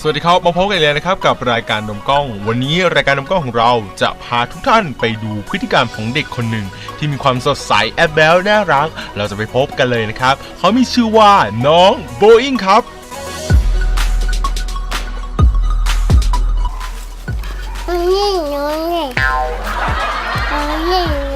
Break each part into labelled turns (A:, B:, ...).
A: สวัสดีครับมาพบกันอีกแล้วนะครับกับรายการนมกล้อง วันนี้รายการนมกล้องของเราจะพาทุกท่านไปดูพฤติกรรมของเด็กคนหนึ่ง ที่มีความสดใสแอบแบลน่ารัก เราจะไปพบกันเลยนะครับ เขามีชื่อว่าน้องโบอิงครับ
B: นี่นูนี่นี่หนูนี่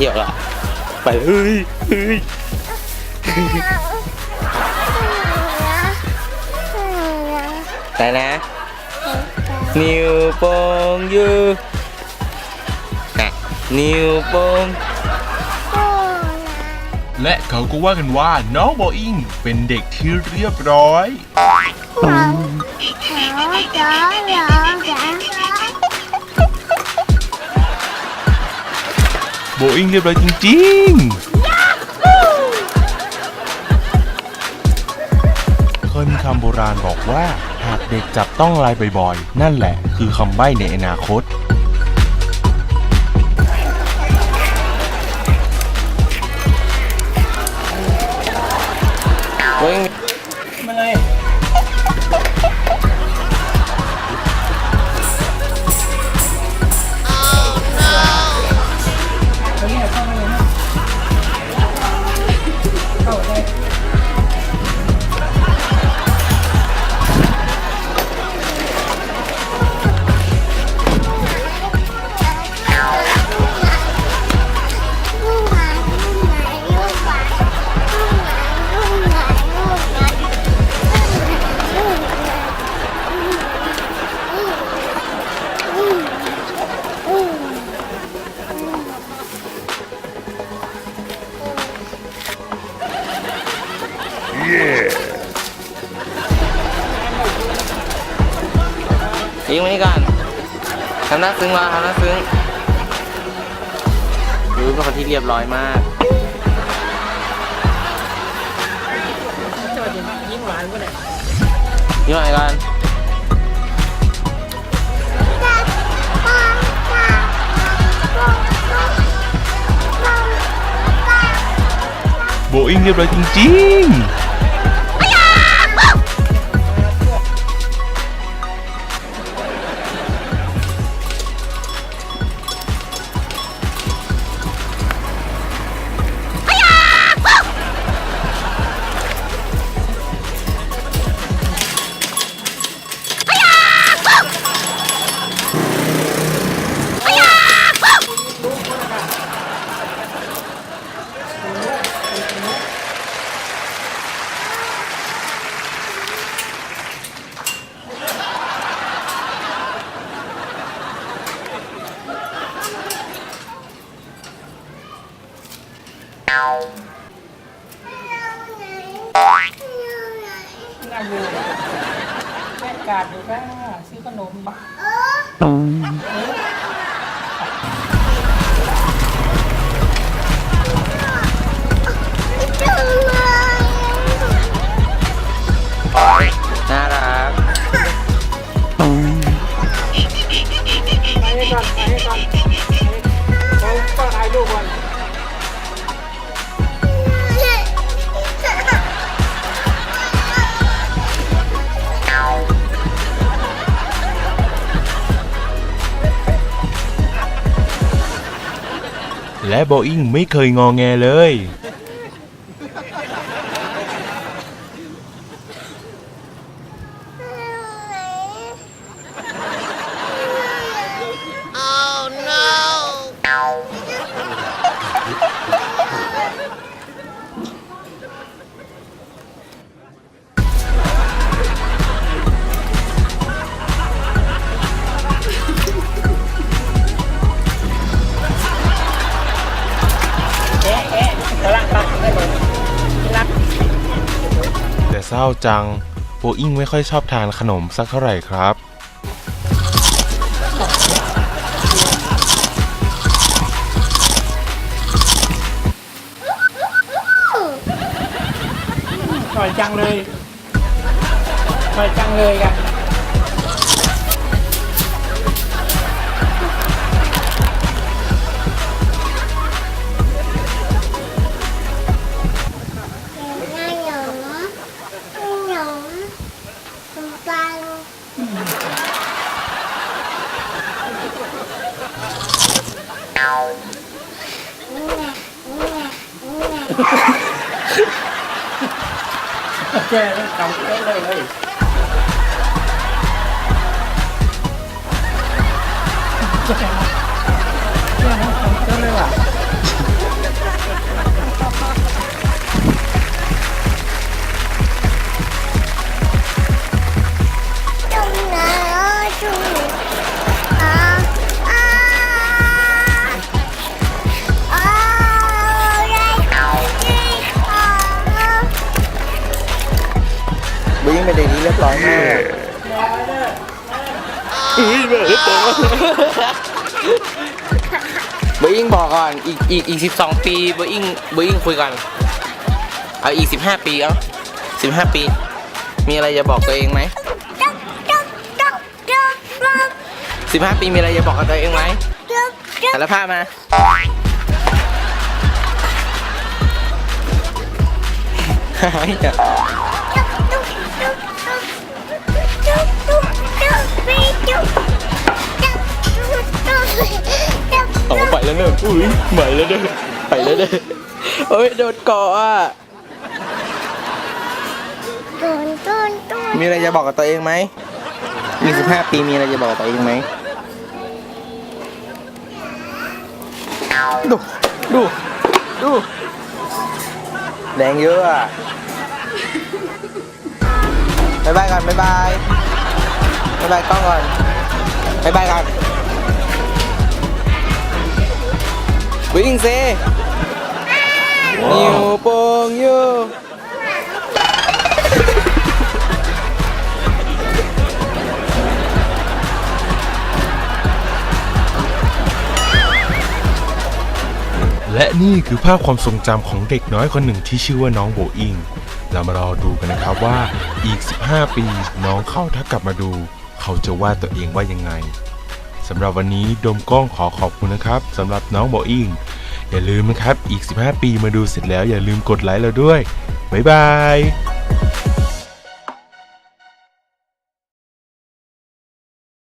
C: เที่ยวละไปเฮ้ยเฮ้ยไหนนะ นิ้วโป้งอยู่อะนิ้วโป้ง
A: และเขาก็ว่ากันว่าน้องโบอิงเป็นเด็กที่เรียบร้อย โบอิงเรียบร้อยจริงๆเคนคำโบราณบอกว่า หากเด็กจับต้องลายบ่อยๆ นั่นแหละคือคำใบ้ในอนาคต
C: Bye. ยิงมานี่ก่อนทำหน้าซึ้งมาทำหน้าซึ้งดูเป็นคนที่เรียบร้อยมากยิ้มหวานก่อน
A: โบอิงเรียบร้อยจริงๆ
D: กาดอยู่ค่ะซื้อขนม
C: น่
A: และโบอิงไม่เคยงอแงเลย เศร้าจัง โบอิงไม่ค่อยชอบทานขนมสักเท่าไหร่ครับ
D: อร่อยจังเลยอร่อยจังเลยอะ แก่แล้วจำไเป็
C: นเด็กดีเรียบอยมากโบอิงบอกก่อนอีกอีกอีกสิบสองปีโบอิงโบอิงคุยก่อนเอาอีกสิบห้าปีเอาสิบห้าปี มีอะไรจะบอกตัวเองไหมสิบห้าปีมีอะไรจะบอกกับตัวเองไหมสารภาพมาหาย อะอุ้ยไปแล้วเนอะไปแล้วเนอะเฮ้ยโดนเกาะอะมีอะไรจะบอกกับตัวเองไหม มีสิบห้าปีมีอะไรจะบอกกับตัวเองไหม ดู ดู ดู แรงเยอะอะบายบายก่อนบายบายบายบายกล้องก่อนบายบายก่อน วิ่งเซนิวโปงยู
A: และนี่คือภาพความทรงจำของเด็กน้อยคนหนึ่งที่ชื่อว่าน้องโบอิง เรามารอดูกันนะครับว่าอีก 15 ปีน้องเขาถ้ากลับมาดู เขาจะว่าตัวเองว่ายังไง สำหรับวันนี้ดมกล้องขอขอบคุณนะครับสำหรับน้องโบอิงอย่าลืมนะครับ อีก 15 ปีมาดูเสร็จแล้วอย่าลืมกดไลค์เราด้วย บ๊ายบาย